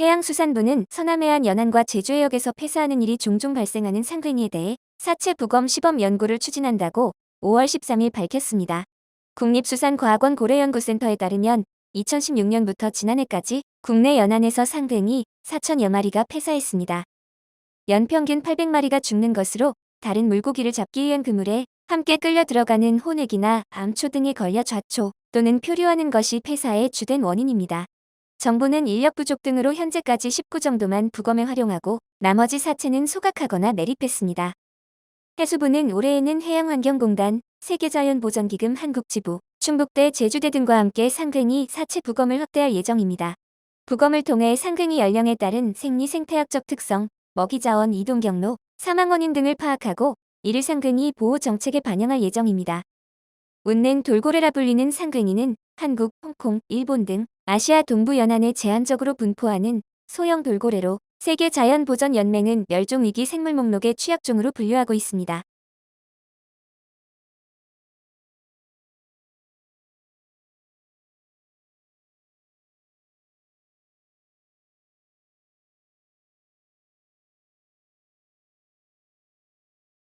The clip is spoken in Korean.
해양수산부는 서남해안 연안과 제주해역에서 폐사하는 일이 종종 발생하는 상근이에 대해 사체 부검 시범 연구를 추진한다고 5월 13일 밝혔습니다. 국립수산과학원 고래연구센터에 따르면 2016년부터 지난해까지 국내 연안에서 상근이 4천여 마리가 폐사했습니다. 연평균 800마리가 죽는 것으로 다른 물고기를 잡기 위한 그물에 함께 끌려 들어가는 호늑이나 암초 등에 걸려 좌초 또는 표류하는 것이 폐사의 주된 원인입니다. 정부는 인력 부족 등으로 현재까지 19 정도만 부검에 활용하고 나머지 사체는 소각하거나 매립했습니다. 해수부는 올해에는 해양환경공단, 세계자연보전기금 한국지부, 충북대 제주대 등과 함께 상근이 사체 부검을 확대할 예정입니다. 부검을 통해 상근이 연령에 따른 생리 생태학적 특성, 먹이자원 이동 경로, 사망 원인 등을 파악하고 이를 상근이 보호 정책에 반영할 예정입니다. 웃는 돌고래라 불리는 상근이는 한국, 홍콩, 일본 등 아시아 동부 연안에 제한적으로 분포하는 소형 돌고래로 세계 자연보전연맹은 멸종위기 생물 목록의 취약종으로 분류하고 있습니다.